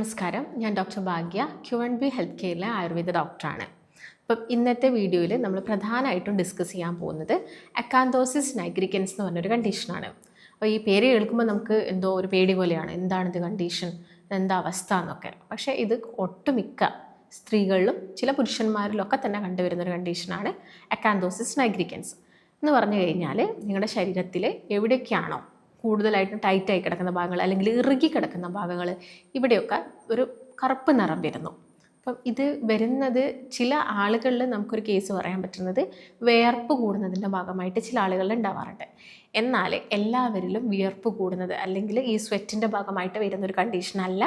നമസ്കാരം. ഞാൻ doctor Bhagya Q and B health കെയറിലെ Ayurveda ഡോക്ടറാണ്. അപ്പം ഇന്നത്തെ വീഡിയോയിൽ നമ്മൾ പ്രധാനമായിട്ടും ഡിസ്കസ് ചെയ്യാൻ പോകുന്നത് അക്കാന്തോസിസ് നൈഗ്രിക്കൻസ് എന്ന് പറഞ്ഞൊരു കണ്ടീഷനാണ് അപ്പോൾ ഈ പേര് കേൾക്കുമ്പോൾ നമുക്ക് എന്തോ ഒരു പേടി പോലെയാണ്. എന്താണിത് കണ്ടീഷൻ എന്താ അവസ്ഥ എന്നൊക്കെ. പക്ഷേ ഇത് ഒട്ടുമിക്ക സ്ത്രീകളിലും ചില പുരുഷന്മാരിലൊക്കെ തന്നെ കണ്ടുവരുന്ന ഒരു കണ്ടീഷനാണ് അക്കാന്തോസിസ് നൈഗ്രിക്കൻസ്. എന്ന് പറഞ്ഞു കഴിഞ്ഞാൽ നിങ്ങളുടെ ശരീരത്തിൽ എവിടെയൊക്കെയാണോ കൂടുതലായിട്ടും ടൈറ്റായി കിടക്കുന്ന ഭാഗങ്ങൾ അല്ലെങ്കിൽ ഇറുകി കിടക്കുന്ന ഭാഗങ്ങൾ ഇവിടെയൊക്കെ ഒരു കറുപ്പ് നിറം വരുന്നു. അപ്പം ഇത് വരുന്നത് ചില ആളുകളിൽ നമുക്കൊരു കേസ് പറയാൻ പറ്റുന്നത് വിയർപ്പ് കൂടുന്നതിന്റെ ഭാഗമായിട്ട് ചില ആളുകളിൽ ഉണ്ടാവാറുണ്ട്. എന്നാൽ എല്ലാവരിലും വിയർപ്പ് കൂടുന്നത് അല്ലെങ്കിൽ ഈ സ്വെറ്റിന്റെ ഭാഗമായിട്ട് വരുന്ന ഒരു കണ്ടീഷനല്ല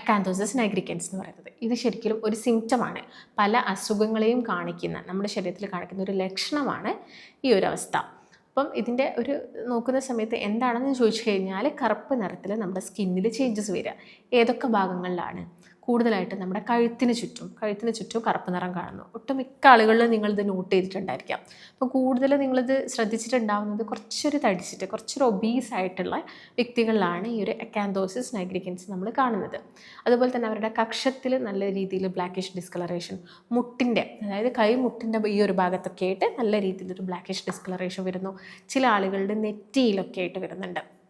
അക്കാന്തോസിസ് നൈഗ്രിക്കൻസ് എന്ന് പറയുന്നത്. ഇത് ശരിക്കും ഒരു സിംറ്റമാണ് പല അസുഖങ്ങളെയും കാണിക്കുന്ന നമ്മുടെ ശരീരത്തിൽ കാണിക്കുന്ന ഒരു ലക്ഷണമാണ് ഈ ഒരു അവസ്ഥ. അപ്പം ഇതിന്റെ ഒരു നോക്കുന്ന സമയത്ത് എന്താണെന്ന് ചോദിച്ചു കഴിഞ്ഞാൽ കറുപ്പ് നിറത്തിൽ നമ്മുടെ സ്കിന്നിൽ ചേഞ്ചസ് വരിക. ഏതൊക്കെ ഭാഗങ്ങളിലാണ്? കൂടുതലായിട്ട് നമ്മുടെ കഴുത്തിന് ചുറ്റും കഴുത്തിന് ചുറ്റും കറുപ്പ് നിറം കാണുന്നു. ഒട്ടുമിക്ക ആളുകളിലും നിങ്ങളിത് നോട്ട് ചെയ്തിട്ടുണ്ടായിരിക്കാം. അപ്പോൾ കൂടുതൽ നിങ്ങളിത് ശ്രദ്ധിച്ചിട്ടുണ്ടാവുന്നത് കുറച്ചൊരു തടിച്ചിട്ട് കുറച്ചൊരു ഒബീസ് ആയിട്ടുള്ള വ്യക്തികളിലാണ് ഈ ഒരു അക്കാന്തോസിസ് നൈഗ്രിക്കൻസ് നമ്മൾ കാണുന്നത്. അതുപോലെ തന്നെ അവരുടെ കക്ഷത്തിൽ നല്ല രീതിയിൽ ബ്ലാക്കിഷ് ഡിസ്കളറേഷൻ മുട്ടിന്റെ അതായത് കൈ മുട്ടിന്റെ ഈ ഒരു ഭാഗത്തൊക്കെ ആയിട്ട് നല്ല രീതിയിലൊരു ബ്ലാക്കിഷ് ഡിസ്കളറേഷൻ വരുന്നു. ചില ആളുകളുടെ നെറ്റിയിലൊക്കെ ആയിട്ട് വരുന്നുണ്ട്.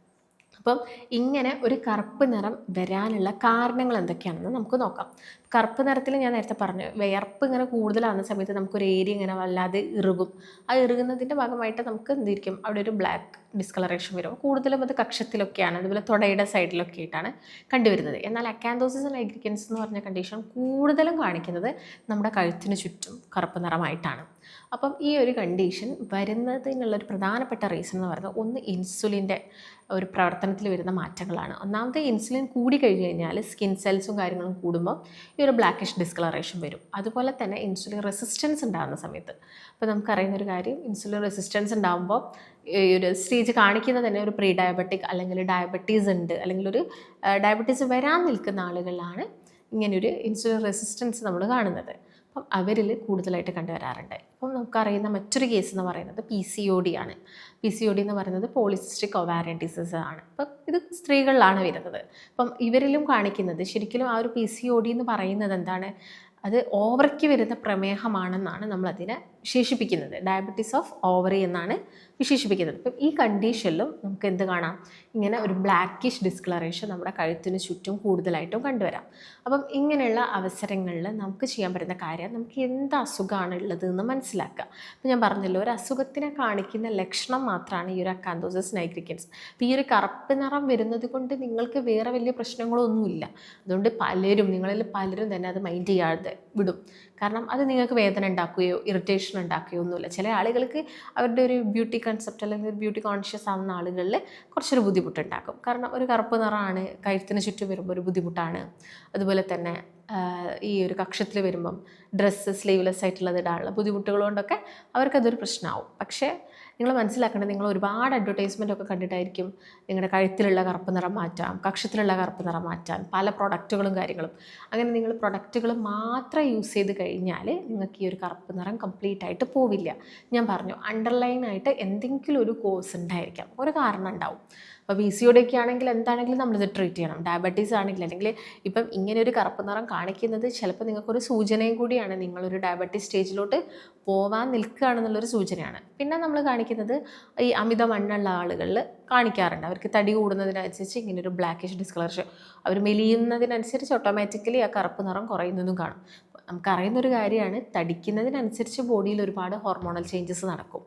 അപ്പം ഇങ്ങനെ ഒരു കറുപ്പ് നിറം വരാനുള്ള കാരണങ്ങൾ എന്തൊക്കെയാണെന്ന് നമുക്ക് നോക്കാം. കറുപ്പ് നിറത്തിൽ ഞാൻ നേരത്തെ പറഞ്ഞു വിയർപ്പ് ഇങ്ങനെ കൂടുതലാകുന്ന സമയത്ത് നമുക്കൊരു ഏരിയ ഇങ്ങനെ വല്ലാതെ ഇറുകും. ആ ഇറുകുന്നതിന്റെ ഭാഗമായിട്ട് നമുക്ക് എന്തിരിക്കും അവിടെ ഒരു ബ്ലാക്ക് ഡിസ്കളറേഷൻ വരും. കൂടുതലും അത് കക്ഷത്തിലൊക്കെയാണ്. അതുപോലെ തുടയുടെ സൈഡിലൊക്കെ ആയിട്ടാണ് കണ്ടുവരുന്നത്. എന്നാൽ അക്കാന്തോസിസ് ലൈഗ്രിക്കൻസ് എന്ന് പറഞ്ഞ കണ്ടീഷൻ കൂടുതലും കാണിക്കുന്നത് നമ്മുടെ കഴുത്തിന് ചുറ്റും കറുപ്പ് നിറമായിട്ടാണ്. അപ്പം ഈ ഒരു കണ്ടീഷൻ വരുന്നതിനുള്ളൊരു പ്രധാനപ്പെട്ട റീസൺ എന്ന് പറയുന്നത് ഒന്ന് ഇൻസുലിന്റെ ഒരു പ്രവർത്തനത്തിൽ വരുന്ന മാറ്റങ്ങളാണ്. ഒന്നാമത്തെ ഇൻസുലിൻ കൂടി കഴിഞ്ഞ് കഴിഞ്ഞാൽ സ്കിൻ സെൽസും കാര്യങ്ങളും കൂടുമ്പോൾ ഈ ഒരു ബ്ലാക്കിഷ് ഡിസ്കളറേഷൻ വരും. അതുപോലെ തന്നെ ഇൻസുലിൻ റെസിസ്റ്റൻസ് ഉണ്ടാകുന്ന സമയത്ത്. അപ്പോൾ നമുക്കറിയുന്ന ഒരു കാര്യം ഇൻസുലിൻ റെസിസ്റ്റൻസ് ഉണ്ടാകുമ്പോൾ ഈ ഒരു സ്റ്റേജ് കാണിക്കുന്നത് തന്നെ ഒരു പ്രീ ഡയബറ്റിക് അല്ലെങ്കിൽ ഡയബറ്റീസ് ഉണ്ട്. അല്ലെങ്കിൽ ഒരു ഡയബറ്റീസ് വരാൻ നിൽക്കുന്ന ആളുകളിലാണ് ഇങ്ങനൊരു ഇൻസുലിൻ റെസിസ്റ്റൻസ് നമ്മൾ കാണുന്നത്. അപ്പം അവരിൽ കൂടുതലായിട്ട് കണ്ടുവരാറുണ്ട്. അപ്പം നമുക്കറിയുന്ന മറ്റൊരു കേസ് എന്ന് പറയുന്നത് പി സി ഒ ഡി ആണ്. പി സി ഒ ഡി എന്ന് പറയുന്നത് പോളിസിസ്റ്റിക് ഒവാരിയൻ ഡിസീസ് ആണ്. അപ്പം ഇത് സ്ത്രീകളിലാണ് വരുന്നത്. അപ്പം ഇവരിലും കാണിക്കുന്നത് ശരിക്കും ആ ഒരു പി സി ഒ ഡി എന്ന് പറയുന്നത് എന്താണ്? അത് ഓവർക്ക് വരുന്ന പ്രമേഹമാണെന്നാണ് നമ്മളതിനെ വിശേഷിപ്പിക്കുന്നത്. ഡയബറ്റീസ് ഓഫ് ഓവറി എന്നാണ് വിശേഷിപ്പിക്കുന്നത്. അപ്പം ഈ കണ്ടീഷനിലും നമുക്ക് എന്ത് കാണാം? ഇങ്ങനെ ഒരു ബ്ലാക്കിഷ് ഡിസ്ക്ലറേഷൻ നമ്മുടെ കഴുത്തിന് ചുറ്റും കൂടുതലായിട്ടും കണ്ടുവരാം. അപ്പം ഇങ്ങനെയുള്ള അവസരങ്ങളിൽ നമുക്ക് ചെയ്യാൻ പറ്റുന്ന കാര്യം നമുക്ക് എന്ത് അസുഖമാണ് ഉള്ളത് എന്ന് മനസ്സിലാക്കുക. അപ്പം ഞാൻ പറഞ്ഞല്ലോ ഒരു അസുഖത്തിനെ കാണിക്കുന്ന ലക്ഷണം മാത്രമാണ് ഈ ഒരു അക്കാന്തോസസ് നൈഗ്രിക്കൻസ് അപ്പം ഈ ഒരു കറുപ്പ് നിറം വരുന്നത് കൊണ്ട് നിങ്ങൾക്ക് വേറെ വലിയ പ്രശ്നങ്ങളൊന്നുമില്ല. അതുകൊണ്ട് പലരും നിങ്ങളിൽ പലരും തന്നെ അത് മൈൻഡ് ചെയ്യാതെ വിടും. കാരണം അത് നിങ്ങൾക്ക് വേദന ഉണ്ടാക്കുകയോ ഇറിറ്റേഷൻ ഉണ്ടാക്കുകയോ ഒന്നുമില്ല. ചില ആളുകൾക്ക് അവരുടെ ഒരു ബ്യൂട്ടി കൺസെപ്റ്റ് അല്ലെങ്കിൽ ബ്യൂട്ടി കോൺഷ്യസ് ആവുന്ന ആളുകളിൽ കുറച്ചൊരു ബുദ്ധിമുട്ടുണ്ടാക്കും കാരണം ഒരു കറുപ്പ് നിറമാണ് കഴുത്തിന് ചുറ്റും വരുമ്പോൾ ഒരു ബുദ്ധിമുട്ടാണ്. അതുപോലെ തന്നെ ഈ ഒരു കക്ഷത്തിൽ വരുമ്പം ഡ്രസ്സ് സ്ലീവ്ലെസ് ആയിട്ടുള്ളത് ഇടാനുള്ള ബുദ്ധിമുട്ടുകൾ കൊണ്ടൊക്കെ അവർക്കതൊരു പ്രശ്നമാവും. പക്ഷേ നിങ്ങൾ മനസ്സിലാക്കേണ്ടത് നിങ്ങൾ ഒരുപാട് അഡ്വർടൈസ്മെന്റ് ഒക്കെ കണ്ടിട്ടായിരിക്കും നിങ്ങളുടെ കഴുത്തിലുള്ള കറുപ്പ് നിറം മാറ്റാം കക്ഷത്തിലുള്ള കറുപ്പ് നിറം മാറ്റാം പല പ്രൊഡക്റ്റുകളും കാര്യങ്ങളും. അങ്ങനെ നിങ്ങൾ പ്രൊഡക്റ്റുകൾ മാത്രം യൂസ് ചെയ്ത് കഴിഞ്ഞാൽ നിങ്ങൾക്ക് ഈ ഒരു കറുപ്പ് നിറം കംപ്ലീറ്റ് ആയിട്ട് പോവില്ല. ഞാൻ പറഞ്ഞു അണ്ടർലൈൻ ആയിട്ട് എന്തെങ്കിലും ഒരു കോഴ്സ് ഉണ്ടായിരിക്കാം. ഒരു കാരണം ഉണ്ടാവും. അപ്പോൾ പി സി ഒക്കെ ആണെങ്കിൽ എന്താണെങ്കിലും നമ്മളിത് ട്രീറ്റ് ചെയ്യണം. ഡയബറ്റീസ് ആണെങ്കിൽ അല്ലെങ്കിൽ ഇപ്പം ഇങ്ങനെ ഒരു കറുപ്പ് നിറം കാണിക്കുന്നത് ചിലപ്പോൾ നിങ്ങൾക്കൊരു സൂചനയും കൂടിയാണ്. നിങ്ങളൊരു ഡയബറ്റീസ് സ്റ്റേജിലോട്ട് പോവാൻ നിൽക്കുകയാണെന്നുള്ളൊരു സൂചനയാണ്. പിന്നെ നമ്മൾ കാണിക്കുന്നത് ഈ അമിത മണ്ണുള്ള ആളുകളിൽ കാണിക്കാറുണ്ട്. അവർക്ക് തടി കൂടുന്നതിനനുസരിച്ച് ഇങ്ങനെ ഒരു ബ്ലാക്കിഷ് ഡിസ്കളർഷൻ അവർ മെലിയുന്നതിനനുസരിച്ച് ഓട്ടോമാറ്റിക്കലി ആ കറുപ്പ് നിറം കുറയുന്നതും കാണും. നമുക്കറിയുന്നൊരു കാര്യമാണ് തടിക്കുന്നതിനനുസരിച്ച് ബോഡിയിൽ ഒരുപാട് ഹോർമോണൽ ചേഞ്ചസ് നടക്കും.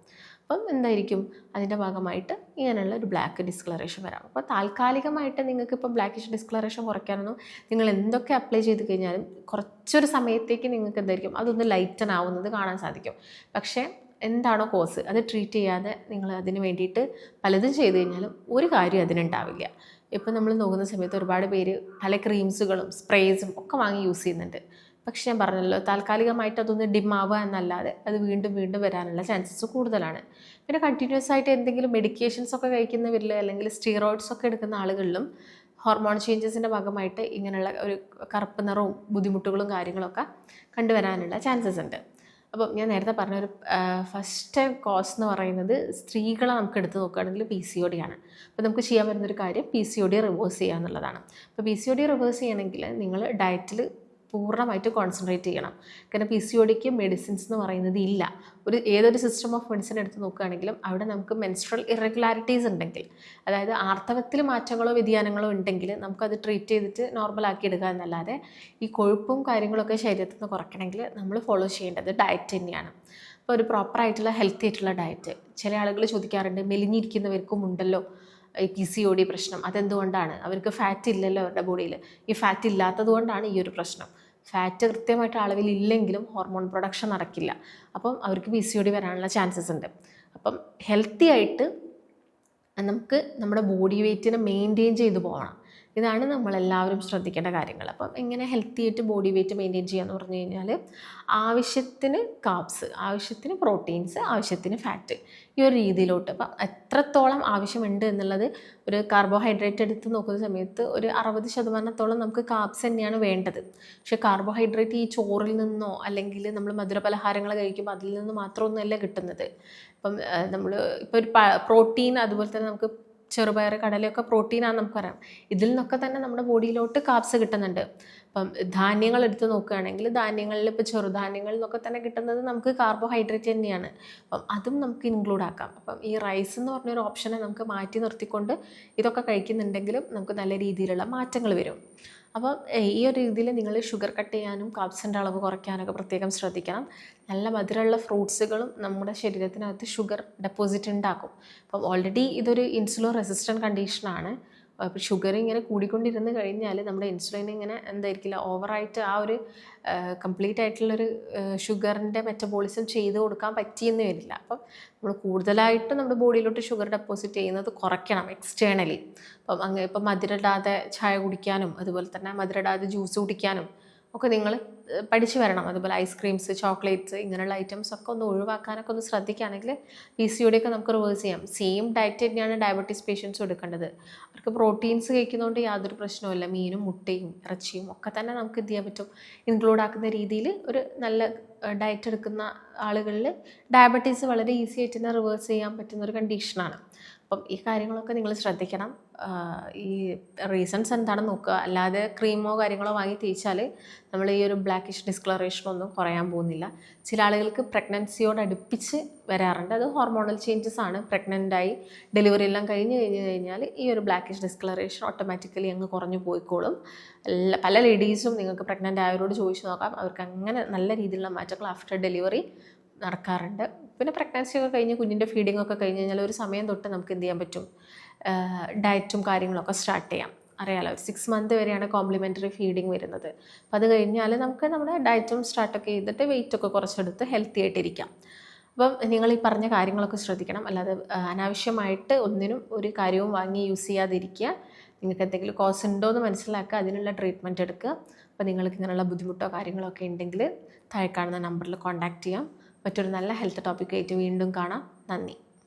അപ്പം എന്തായിരിക്കും? അതിന്റെ ഭാഗമായിട്ട് ഇങ്ങനെയുള്ള ഒരു ബ്ലാക്ക് ഡിസ്കളറേഷൻ വരാം. അപ്പോൾ താൽക്കാലികമായിട്ട് നിങ്ങൾക്ക് ഇപ്പോൾ ബ്ലാക്കിഷ് ഡിസ്കളറേഷൻ കുറയ്ക്കാനൊന്നും നിങ്ങൾ എന്തൊക്കെ അപ്ലൈ ചെയ്ത് കഴിഞ്ഞാലും കുറച്ചൊരു സമയത്തേക്ക് നിങ്ങൾക്ക് എന്തായിരിക്കും? അതൊന്ന് ലൈറ്റൺ ആവുന്നത് കാണാൻ സാധിക്കും. പക്ഷേ എന്താണോ കോസ് അത് ട്രീറ്റ് ചെയ്യാതെ നിങ്ങൾ അതിന് വേണ്ടിയിട്ട് പലതും ചെയ്ത് കഴിഞ്ഞാലും ഒരു കാര്യം അതിനുണ്ടാവില്ല. ഇപ്പം നമ്മൾ നോക്കുന്ന സമയത്ത് ഒരുപാട് പേര് പല ക്രീംസുകളും സ്പ്രേസും ഒക്കെ വാങ്ങി യൂസ് ചെയ്യുന്നുണ്ട്. പക്ഷെ ഞാൻ പറഞ്ഞല്ലോ താൽക്കാലികമായിട്ട് അതൊന്ന് ഡിമാവുക എന്നല്ലാതെ അത് വീണ്ടും വീണ്ടും വരാനുള്ള ചാൻസസ് കൂടുതലാണ്. പിന്നെ കണ്ടിന്യൂസ് ആയിട്ട് എന്തെങ്കിലും മെഡിക്കേഷൻസ് ഒക്കെ കഴിക്കുന്നവരിൽ അല്ലെങ്കിൽ സ്റ്റീറോയിഡ്സ് ഒക്കെ എടുക്കുന്ന ആളുകളിലും ഹോർമോൺ ചേഞ്ചസിന്റെ ഭാഗമായിട്ട് ഇങ്ങനെയുള്ള ഒരു കറുപ്പ് നിറവും ബുദ്ധിമുട്ടുകളും കാര്യങ്ങളൊക്കെ കണ്ടുവരാനുള്ള ചാൻസസ് ഉണ്ട്. അപ്പം ഞാൻ നേരത്തെ പറഞ്ഞ ഒരു ഫസ്റ്റ് കോസ് എന്ന് പറയുന്നത് സ്ത്രീകളെ നമുക്ക് എടുത്ത് നോക്കുകയാണെങ്കിൽ പി സി ഒ ഡി ആണ്. അപ്പോൾ നമുക്ക് ചെയ്യാൻ പറ്റുന്നൊരു കാര്യം P C O D reverse ചെയ്യുക എന്നുള്ളതാണ്. അപ്പോൾ P C O D reverse ചെയ്യണമെങ്കിൽ നിങ്ങൾ ഡയറ്റിൽ പൂർണമായിട്ട് കോൺസെൻട്രേറ്റ് ചെയ്യണം. കാരണം പി സി ഒ ഡിക്ക് മെഡിസിൻസ് എന്ന് പറയുന്നത് ഇല്ല. ഒരു ഏതൊരു സിസ്റ്റം ഓഫ് മെഡിസിൻ എടുത്ത് നോക്കുകയാണെങ്കിലും അവിടെ നമുക്ക് മെൻസ്ട്രൽ ഇറഗുലാരിറ്റീസ് ഉണ്ടെങ്കിൽ അതായത് ആർത്തവത്തിൽ മാറ്റങ്ങളോ വ്യതിയാനങ്ങളോ ഉണ്ടെങ്കിൽ നമുക്കത് ട്രീറ്റ് ചെയ്തിട്ട് നോർമലാക്കി എടുക്കുക എന്നല്ലാതെ ഈ കൊഴുപ്പും കാര്യങ്ങളൊക്കെ ശരീരത്തിൽ നിന്ന് കുറയ്ക്കണമെങ്കിൽ നമ്മൾ ഫോളോ ചെയ്യേണ്ടത് ഡയറ്റ് തന്നെയാണ്. അപ്പോൾ ഒരു പ്രോപ്പറായിട്ടുള്ള ഹെൽത്തി ആയിട്ടുള്ള ഡയറ്റ് ചില ആളുകൾ ചോദിക്കാറുണ്ട് മെലിഞ്ഞിരിക്കുന്നവർക്കും ഉണ്ടല്ലോ ഈ പി സി ഒ ഡി പ്രശ്നം. അതെന്തുകൊണ്ടാണ്? അവർക്ക് ഫാറ്റ് ഇല്ലല്ലോ അവരുടെ ബോഡിയിൽ ഈ ഫാറ്റ് ഇല്ലാത്തത് കൊണ്ടാണ് ഈ ഒരു പ്രശ്നം. ഫാറ്റ് കൃത്യമായിട്ട് അളവിലില്ലെങ്കിലും ഹോർമോൺ പ്രൊഡക്ഷൻ നടക്കില്ല. അപ്പം അവർക്ക് പി സി ഒ ഡി വരാനുള്ള ചാൻസസ് ഉണ്ട്. അപ്പം ഹെൽത്തി ആയിട്ട് നമുക്ക് നമ്മുടെ ബോഡി വെയ്റ്റിനെ മെയിന്റെയിൻ ചെയ്തു പോകണം. ഇതാണ് നമ്മളെല്ലാവരും ശ്രദ്ധിക്കേണ്ട കാര്യങ്ങൾ. അപ്പം എങ്ങനെ ഹെൽത്തി ആയിട്ട് ബോഡി വെയ്റ്റ് മെയിന്റെയിൻ ചെയ്യുക എന്ന് പറഞ്ഞു കഴിഞ്ഞാൽ ആവശ്യത്തിന് കാപ്സ് ആവശ്യത്തിന് പ്രോട്ടീൻസ് ആവശ്യത്തിന് ഫാറ്റ് ഈ ഒരു രീതിയിലോട്ട്. അപ്പം എത്രത്തോളം ആവശ്യമുണ്ട് എന്നുള്ളത് ഒരു കാർബോഹൈഡ്രേറ്റ് എടുത്ത് നോക്കുന്ന സമയത്ത് ഒരു അറുപത് ശതമാനത്തോളം നമുക്ക് കാപ്സ് തന്നെയാണ് വേണ്ടത്. പക്ഷേ കാർബോഹൈഡ്രേറ്റ് ഈ ചോറിൽ നിന്നോ അല്ലെങ്കിൽ നമ്മൾ മധുരപലഹാരങ്ങൾ കഴിക്കുമ്പോൾ അതിൽ നിന്ന് മാത്രമൊന്നുമല്ല കിട്ടുന്നത്. ഇപ്പം നമ്മൾ ഇപ്പോൾ ഒരു പ്രോട്ടീൻ അതുപോലെ തന്നെ നമുക്ക് ചെറുപയർ കടലയൊക്കെ പ്രോട്ടീനാണെന്ന് നമുക്കറിയാം. ഇതിൽ നിന്നൊക്കെ തന്നെ നമ്മുടെ ബോഡിയിലോട്ട് കാപ്സ് കിട്ടുന്നുണ്ട്. അപ്പം ധാന്യങ്ങൾ എടുത്ത് നോക്കുകയാണെങ്കിൽ ധാന്യങ്ങളിൽ ഇപ്പോൾ ചെറുധാന്യങ്ങളിൽ നിന്നൊക്കെ തന്നെ കിട്ടുന്നത് നമുക്ക് കാർബോഹൈഡ്രേറ്റ് തന്നെയാണ്. അപ്പം അതും നമുക്ക് ഇൻക്ലൂഡ് ആക്കാം. അപ്പം ഈ റൈസ് എന്ന് പറഞ്ഞൊരു ഓപ്ഷനെ നമുക്ക് മാറ്റി നിർത്തിക്കൊണ്ട് ഇതൊക്കെ കഴിക്കുന്നുണ്ടെങ്കിലും നമുക്ക് നല്ല രീതിയിലുള്ള മാറ്റങ്ങൾ വരും. അപ്പം ഈ ഒരു രീതിയിൽ നിങ്ങൾ ഷുഗർ കട്ട് ചെയ്യാനും കാപ്സിന്റെ അളവ് കുറയ്ക്കാനൊക്കെ പ്രത്യേകം ശ്രദ്ധിക്കണം. നല്ല മധുരമുള്ള ഫ്രൂട്ട്സുകളും നമ്മുടെ ശരീരത്തിനകത്ത് ഷുഗർ ഡെപ്പോസിറ്റ് ഉണ്ടാക്കും അപ്പം ഓൾറെഡി ഇതൊരു ഇൻസുലിൻ റെസിസ്റ്റന്റ് കണ്ടീഷനാണ് അപ്പോൾ ഷുഗർ ഇങ്ങനെ കൂടിക്കൊണ്ടിരുന്ന് കഴിഞ്ഞാൽ നമ്മുടെ ഇൻസുലിൻ ഇങ്ങനെ എന്തായിരിക്കില്ല ഓവറായിട്ട് ആ ഒരു കംപ്ലീറ്റ് ആയിട്ടുള്ളൊരു ഷുഗറിന്റെ മെറ്റബോളിസം ചെയ്ത് കൊടുക്കാൻ പറ്റിയെന്ന് വരില്ല. അപ്പം നമ്മൾ കൂടുതലായിട്ട് നമ്മുടെ ബോഡിയിലോട്ട് ഷുഗർ ഡെപ്പോസിറ്റ് ചെയ്യുന്നത് കുറയ്ക്കണം എക്സ്റ്റേണലി അപ്പം അങ്ങ് ഇപ്പം മധുരമിടാതെ ചായ കുടിക്കാനും അതുപോലെ തന്നെ മധുരമിടാതെ ജ്യൂസ് കുടിക്കാനും ഒക്കെ നിങ്ങൾ പഠിച്ചു വരണം. അതുപോലെ ഐസ്ക്രീംസ് ചോക്ലേറ്റ്സ് ഇങ്ങനെയുള്ള ഐറ്റംസ് ഒക്കെ ഒന്ന് ഒഴിവാക്കാനൊക്കെ ഒന്ന് ശ്രദ്ധിക്കുകയാണെങ്കിൽ പി സി ഒക്കെ നമുക്ക് റിവേഴ്സ് ചെയ്യാം. സെയിം ഡയറ്റ് തന്നെയാണ് ഡയബറ്റീസ് പേഷ്യൻസ് എടുക്കേണ്ടത്. അവർക്ക് പ്രോട്ടീൻസ് കഴിക്കുന്നതുകൊണ്ട് യാതൊരു പ്രശ്നവുമില്ല. മീനും മുട്ടയും ഇറച്ചിയും ഒക്കെ തന്നെ നമുക്ക് എന്ത് ചെയ്യാൻ പറ്റും? ഇൻക്ലൂഡ് ആക്കുന്ന രീതിയിൽ ഒരു നല്ല ഡയറ്റ് എടുക്കുന്ന ആളുകളിൽ ഡയബറ്റീസ് വളരെ ഈസി ആയിട്ട് തന്നെ റിവേഴ്സ് ചെയ്യാൻ പറ്റുന്ന ഒരു കണ്ടീഷനാണ് അപ്പം ഈ കാര്യങ്ങളൊക്കെ നിങ്ങൾ ശ്രദ്ധിക്കണം. ഈ റീസൺസ് എന്താണെന്ന് നോക്കുക. അല്ലാതെ ക്രീമോ കാര്യങ്ങളോ വാങ്ങി തേച്ചാൽ നമ്മൾ ഈ ഒരു ബ്ലാക്കിഷ് ഡിസ്കളറേഷനൊന്നും കുറയാൻ പോകുന്നില്ല. ചില ആളുകൾക്ക് പ്രഗ്നൻസിയോട് അടുപ്പിച്ച് വരാറുണ്ട്. അത് ഹോർമോണൽ ചേഞ്ചസ് ആണ്. പ്രഗ്നന്റായി ഡെലിവറി എല്ലാം കഴിഞ്ഞ് കഴിഞ്ഞ് കഴിഞ്ഞാൽ ഈ ഒരു ബ്ലാക്കിഷ് ഡിസ്കളറേഷൻ ഓട്ടോമാറ്റിക്കലി അങ്ങ് കുറഞ്ഞു പോയിക്കോളും. പല ലേഡീസും നിങ്ങൾക്ക് പ്രഗ്നന്റ് ആയവരോട് ചോദിച്ചു നോക്കാം. അവർക്ക് അങ്ങനെ നല്ല രീതിയിലുള്ള മാറ്റങ്ങൾ ആഫ്റ്റർ ഡെലിവറി നടക്കാറുണ്ട്. പിന്നെ പ്രഗ്നൻസി ഒക്കെ കഴിഞ്ഞ് കുഞ്ഞിന്റെ ഫീഡിംഗ് ഒക്കെ കഴിഞ്ഞ് കഴിഞ്ഞാൽ ഒരു സമയം തൊട്ട് നമുക്ക് എന്ത് ചെയ്യാൻ പറ്റും? ഡയറ്റും കാര്യങ്ങളൊക്കെ സ്റ്റാർട്ട് ചെയ്യാം. അറിയാലോ സിക്സ് മന്ത് വരെയാണ് കോംപ്ലിമെന്ററി ഫീഡിങ് വരുന്നത്. അപ്പോൾ അത് കഴിഞ്ഞാൽ നമുക്ക് നമ്മുടെ ഡയറ്റും സ്റ്റാർട്ടൊക്കെ ചെയ്തിട്ട് വെയിറ്റ് ഒക്കെ കുറച്ചെടുത്ത് ഹെൽത്തി ആയിട്ടിരിക്കാം. അപ്പം നിങ്ങൾ ഈ പറഞ്ഞ കാര്യങ്ങളൊക്കെ ശ്രദ്ധിക്കണം. അല്ലാതെ അനാവശ്യമായിട്ട് ഒന്നിനും ഒരു കാര്യവും വാങ്ങി യൂസ് ചെയ്യാതിരിക്കുക. നിങ്ങൾക്ക് എന്തെങ്കിലും കോസ് ഉണ്ടോ എന്ന് മനസ്സിലാക്കുക. അതിനുള്ള ട്രീറ്റ്മെന്റ് എടുക്കുക. അപ്പോൾ നിങ്ങൾക്ക് ഇങ്ങനെയുള്ള ബുദ്ധിമുട്ടോ കാര്യങ്ങളൊക്കെ ഉണ്ടെങ്കിൽ താഴെ കാണുന്ന നമ്പറിൽ കോൺടാക്റ്റ് ചെയ്യാം. മറ്റൊരു നല്ല ഹെൽത്ത് ടോപ്പിക്കായിട്ട് വീണ്ടും കാണാം. നന്ദി.